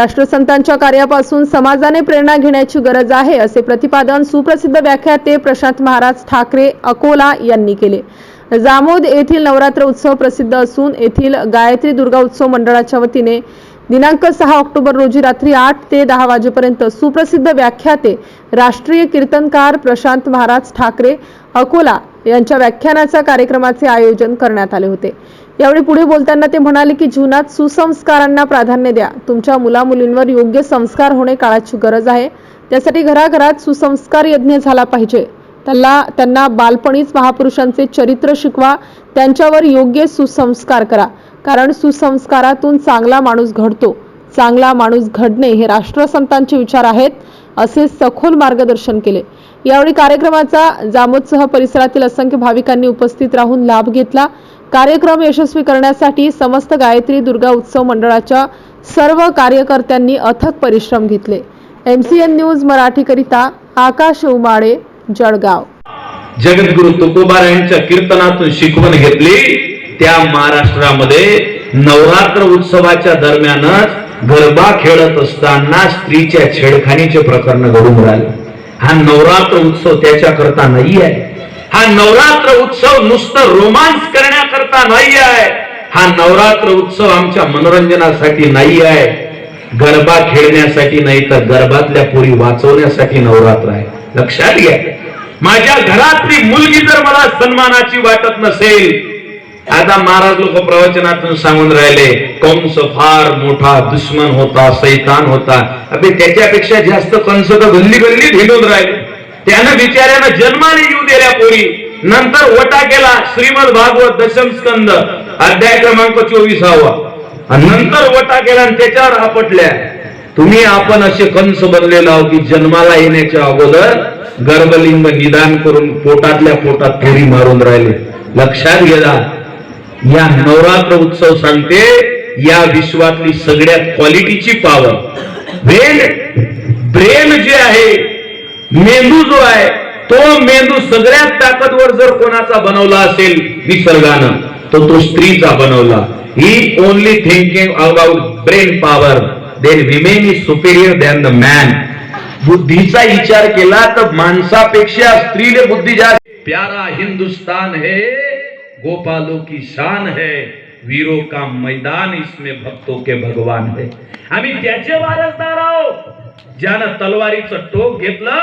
राष्ट्रसंतांच्या कार्यापासून समाजाने प्रेरणा घेण्याची गरज आहे असे प्रतिपादन सुप्रसिद्ध व्याख्याते प्रशांत महाराज ठाकरे अकोला यांनी केले. जामोद येथील नवरात्र उत्सव प्रसिद्ध असून येथील गायत्री दुर्गा उत्सव मंडळाच्या वतीने दिनांक सहा ऑक्टोबर रोजी रात्री आठ ते दहा वाजेपर्यंत सुप्रसिद्ध व्याख्याते राष्ट्रीय कीर्तनकार प्रशांत महाराज ठाकरे अकोला यांच्या व्याख्यानाच्या कार्यक्रमाचे आयोजन करण्यात आले होते. यावेळी पुढे बोलताना ते म्हणाले की जीवनात सुसंस्कारांना प्राधान्य द्या. तुमच्या मुलामुलींवर योग्य संस्कार होणे काळाची गरज आहे. त्यासाठी घराघरात सुसंस्कार यज्ञ झाला पाहिजे. त्याला त्यांना बालपणीच महापुरुषांचे चरित्र शिकवा. त्यांच्यावर योग्य सुसंस्कार करा. कारण सुसंस्कारातून चांगला माणूस घडतो. चांगला माणूस घडणे हे राष्ट्रसंतांचे विचार आहेत असे सखोल मार्गदर्शन केले. यावेळी कार्यक्रमाचा जामोदसह परिसरातील असंख्य भाविकांनी उपस्थित राहून लाभ घेतला. कार्यक्रम यशस्वी करण्यासाठी समस्त गायत्री दुर्गा उत्सव मंडळाच्या सर्व कार्यकर्त्यांनी अथक परिश्रम घेतले. एम सी एन न्यूज मराठीकरिता आकाश उमाळे जळगाव. जगद्गुरु तुकोबार यांच्या कीर्तनातून शिकवण घेतली. त्या महाराष्ट्रामध्ये नवरात्र उत्सवाच्या दरम्यानच गरबा खेळत असताना स्त्रीच्या छेडखानीचे प्रकरण घडून राहिले. हा नवरात्र उत्सव त्याच्याकरता नाही आहे. हा नवरात्र उत्सव नुसतं रोमांस करण्याकरता नाही आहे हा नवरात्र उत्सव आमच्या मनोरंजनासाठी नाही आहे गरबा खेळण्यासाठी नाही तर गरबातल्या पोरी वाचवण्यासाठी नवरात्र आहे. लक्षात घ्या. माझ्या घरातली मुलगी जर मला सन्मानाची वाटत नसेल आता महाराज लोक प्रवचनातून सांगून राहिले कंस फार मोठा दुश्मन होता सैतान होता. अभि त्याच्यापेक्षा जास्त कंस तर गल्ली गल्ली भिडून राहिले. त्यानं बिचाऱ्यानं जन्माने येऊ दिल्या पोरी. नंतर वटा केला श्रीमद भागवत दशम स्कंद. अध्याय क्रमांक चोवीसावा. नंतर वटा केला आणि त्याच्यावर आपटल्या. तुम्ही आपण असे कंस बनलेला आहो की जन्माला येण्याच्या अगोदर गर्भलिंग निदान करून पोटातल्या पोटात फेरी मारून राहिले. लक्षात घ्या. या नवरात्र उत्सव सांगते या विश्वातली सगळ्यात क्वालिटीची पावर ब्रेन ब्रेन जे आहे मेंदू जो आहे तो मेंदू सगळ्यात ताकदवर जर कोणाचा बनवला असेल निसर्गानं तो तो स्त्रीचा बनवला. He only thinking about brain power then women is superior than the man बुद्धीचा विचार केला तर माणसापेक्षा स्त्रीने बुद्धी जास्त. प्यारा हिंदुस्तान है गोपालों की शान है वीरो का मैदान इसमें भक्तों के भगवान है. आम्ही त्याचे वारसदार आहोत. ज्यानं तलवारीचं टोक घेतलं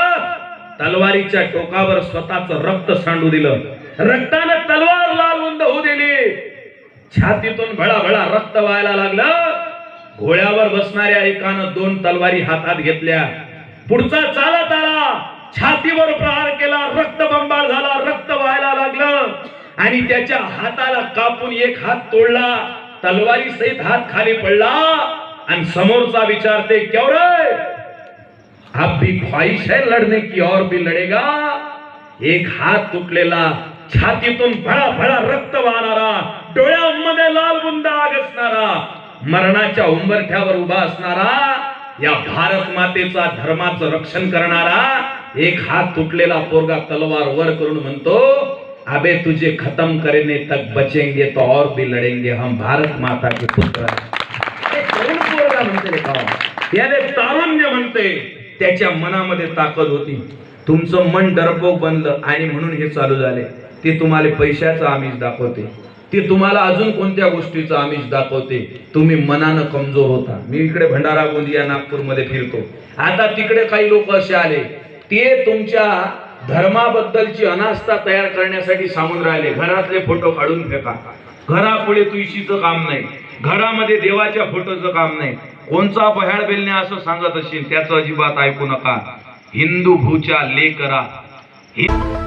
तलवारीच्या टोकावर स्वतःच रक्त सांडू दिलं. रक्तानं तलवार लाल उंद होऊ दिली. छातीतून भळाभळा रक्त व्हायला लागलं. घोड्यावर बसणाऱ्या एकानं दोन तलवारी हातात घेतल्या. पुढचा चालत आला. छातीवर प्रहार केला. रक्त बंबाळ झाला. रक्त व्हायला लागलं. आणि त्याच्या हाताला कापून एक हात तोडला. तलवारी सहित हात खाली पडला. आणि समोरचा विचारते केवढ आपली ख्वाहिश है लड़ने की और भी लड़ेगा। एक हात तुटलेला छातीतून भळा भळा रक्त वाहणारा डोळ्यामध्ये लाल बुंद आग असणारा मरणाच्या उंबरठ्यावर उभा असणारा या भारत मातेचा धर्माचं रक्षण करणारा एक हात तुटलेला पोरगा तलवार वर करून म्हणतो अबे तुझे खत्म करने तक बचेंगे तो और भी लड़ेंगे हम भारत माता के पुत्र. म्हणते याने तारुण्य म्हणते. त्याच्या मनामध्ये ताकद होती. तुमचं मन डरपोक बनलं आणि म्हणून हे चालू झाले. ते तुम्हाला पैशाचं आमिष दाखवते. ते तुम्हाला अजून कोणत्या गोष्टीचं आमिष दाखवते? तुम्ही मनानं कमजोर होता. मी इकडे भंडारा गोंदिया नागपूरमध्ये फिरतो. आता तिकडे काही लोक असे आले. ते तुमच्या धर्माबद्दलची अनास्था तयार करण्यासाठी सांगून राहिले. घरातले फोटो काढून फेका. घरापुढे तुळशीचं काम नाही. घरामध्ये देवाच्या फोटोचं काम नाही. कोणचा बह्याळ बेलणे असं सांगत असेल त्याचं अजिबात ऐकू नका. हिंदू भूच्या लेकरा. हि-